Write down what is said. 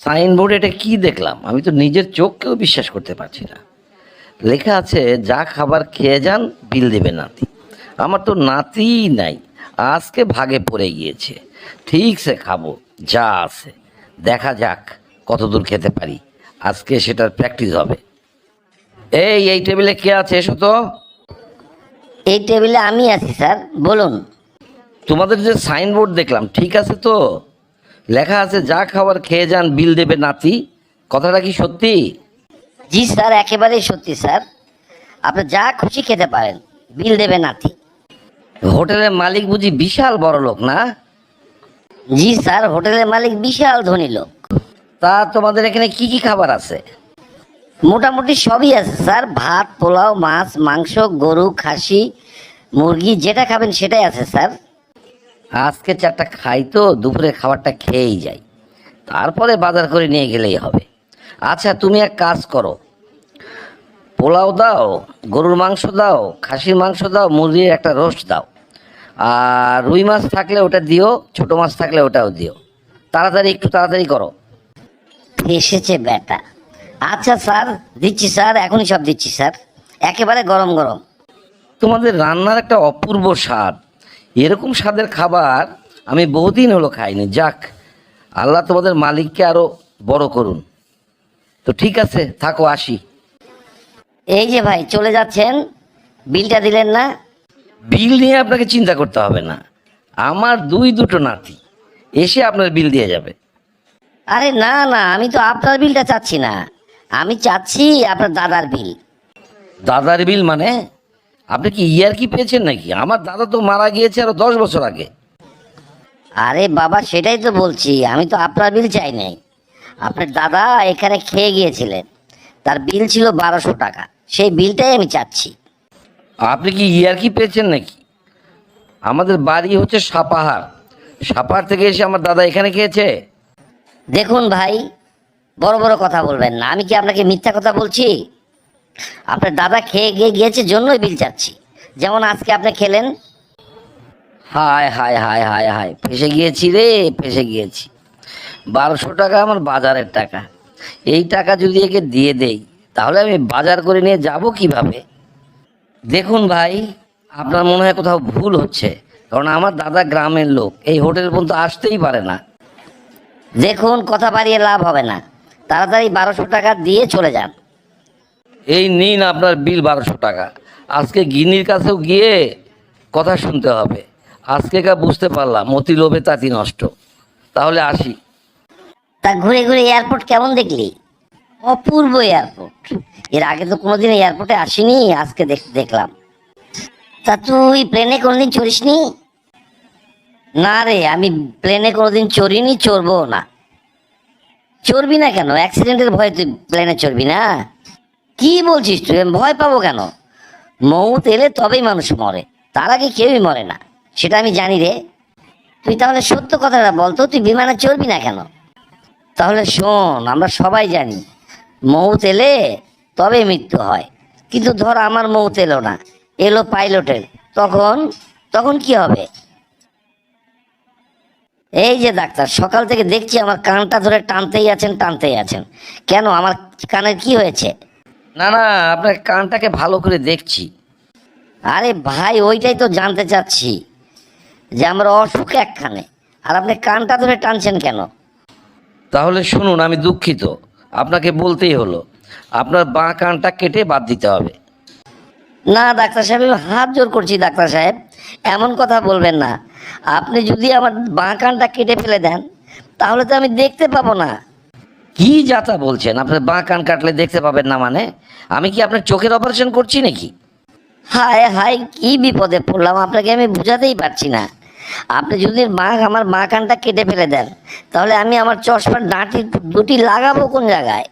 সাইনবোর্ডে এটা কি দেখলাম? আমি তো নিজের চোখকেও বিশ্বাস করতে পারছি না। লেখা আছে যা খাবার খেয়ে যান বিল দেবে নাতি। আমার তো নাতি নাই। আজকে ভাগে পড়ে গিয়েছে। ঠিক সে খাব যা আছে। দেখা যাক কতদূর খেতে পারি। আজকে সেটার প্র্যাকটিস হবে। এই এই টেবিলে কে আছে এসো তো। এই টেবিলে আমি আছি স্যার। বলুন। তোমাদের যে সাইনবোর্ড দেখলাম ঠিক আছে তো? লেখা আছে যা খাবার খেয়ে যান বিল দেবে নাতি। কথাটা কি সত্যি? জি স্যার একেবারেই সত্যি স্যার। আপনি যা খুশি খেতে পারেন বিল দেবে নাতি। হোটেলের মালিক বুঝি বিশাল বড় লোক না? জি স্যার হোটেলের মালিক বিশাল ধনী লোক। তা তোমাদের এখানে কি কি খাবার আছে? মোটামুটি সবই আছে স্যার। ভাত পোলাও মাছ মাংস গরু খাসি মুরগি যেটা খাবেন সেটাই আছে স্যার। আজকে চারটা খাই তো দুপুরে খাবারটা খেয়েই যাই। তারপরে বাজার করে নিয়ে গেলেই হবে। আচ্ছা তুমি এক কাজ করো। পোলাও দাও গরুর মাংস দাও খাসির মাংস দাও মুরগির একটা রোস্ট দাও। আর রুই মাছ থাকলে ওটা দিও ছোট মাছ থাকলে ওটাও দিও। তাড়াতাড়ি একটু তাড়াতাড়ি করো। এসেছে বেটা আচ্ছা স্যার দিচ্ছি স্যার এখনই সব দিচ্ছি স্যার। একেবারে গরম গরম। তোমাদের রান্নার একটা অপূর্ব স্বাদ। এরকম স্বাদের খাবার আমি বহুদিন হলো খাইনি। যাক আল্লাহ তোমাদের মালিককে আরও বড় করুন। তো ঠিক আছে থাকো আসি। এই যে ভাই চলে যাচ্ছেন। বিলটা দিলেন না? বিল নিয়ে আপনাকে চিন্তা করতে হবে না। আমার দুই দুটো নাতি এসে আপনার বিল দিয়ে যাবে। আরে না না আমি তো আপনার বিলটা চাচ্ছি না। আমি চাচ্ছি আপনার দাদার বিল। দাদার বিল মানে? আপনি কি ইয়ার কি পেয়েছেন নাকি? আমার দাদা তো মারা গিয়েছে আরও দশ বছর আগে। আরে বাবা সেটাই তো বলছি। আমি তো আপনার বিল চাই নাই। আপনার দাদা এখানে খেয়ে গিয়েছিলেন। তার বিল ছিল বারোশো টাকা। সেই বিলটাই আমি চাচ্ছি। আপনি কি ইয়ার কি পেয়েছেন নাকি? আমাদের বাড়ি হচ্ছে সাপাহার। সাপাহার থেকে এসে আমার দাদা এখানে খেয়েছে। দেখুন ভাই বড় বড় কথা বলবেন না। আমি কি আপনাকে মিথ্যা কথা বলছি? আপনার দাদা খেয়ে গিয়ে গিয়েছে জন্যই বিল চাচ্ছি। যেমন আজকে আপনি খেলেন। হায় হায় হায় হায় হায় ফেসে গিয়েছি রে ফেসে গিয়েছি। বারোশো টাকা আমার বাজারের টাকা। এই টাকা যদি একে দিয়ে দেই তাহলে আমি বাজার করে নিয়ে যাব কীভাবে? দেখুন ভাই আপনার মনে হয় কোথাও ভুল হচ্ছে কারণ আমার দাদা গ্রামের লোক এই হোটেল পর্যন্ত আসতেই পারে না। দেখুন কথা বাড়িয়ে লাভ হবে না। তাড়াতাড়ি বারোশো টাকা দিয়ে চলে যান। এই নিন আপনার বিল বারোশো টাকা। আজকে গিনির কাছেও গিয়ে কথা শুনতে হবে। আজকে কা বুঝতে পারলাম মতি লোভে তাঁতি নষ্ট। তাহলে আসি। তা ঘুরে ঘুরে এয়ারপোর্ট কেমন দেখলি? অপূর্ব এয়ারপোর্ট। এর আগে তো কোনোদিন এয়ারপোর্টে আসিনি, আজকে দেখ- দেখলাম। তা তুই প্লেনে কোনোদিন চড়িসনি? না রে, আমি প্লেনে কোনোদিন চড়িনি চড়বো না। চড়বি না কেন? অ্যাক্সিডেন্টের ভয়ে তুই প্লেনে চড়বি না? কি বলছিস তুই? ভয় পাবো কেন? মৌত এলে তবেই মানুষ মরে। তার আগে কেউই মরে না। সেটা আমি জানি রে। তুই তাহলে সত্য কথাটা বলতো তুই বিমানে চড়বি না কেন? তাহলে শোন, আমরা সবাই জানি, মৌত এলে তবে মৃত্যু হয়। কিন্তু ধর আমার মৌত এলো না, এলো পাইলটের। তখন তখন কি হবে? এই যে ডাক্তার, সকাল থেকে দেখছি আমার কানটা ধরে টানতেই আছেন টানতেই আছেন। কেন? আমার কানের কি হয়েছে? না না আপনার কানটাকে ভালো করে দেখছি। আরে ভাই ওইটাই তো জানতে চাচ্ছি যে আমরা অসুখ একখানে আর আপনি কানটা ধরে টানছেন কেন? তাহলে শুনুন আমি দুঃখিত। আপনাকে বলতেই হলো আপনার বাঁ কানটা কেটে বাদ দিতে হবে। না ডাক্তার সাহেব আমি হাত জোর করছি ডাক্তার সাহেব। এমন কথা বলবেন না। আপনি যদি আমার বাঁ কানটা কেটে ফেলে দেন তাহলে তো আমি দেখতে পাবো না। কি যাতা বলছেন? আপনার বাঁ কান কাটলে দেখতে পাবেন না মানে? আমি কি আপনার চোখের অপারেশন করছি নাকি? হায় হায়, কি বিপদে পড়লাম, আপনাকে আমি বুঝাতেই পারছি না। আপনি যদি মা, আমার মা কানটা কেটে ফেলে দেন, তাহলে আমি আমার চশমার ডাঁটি দুটি লাগাবো কোন জায়গায়?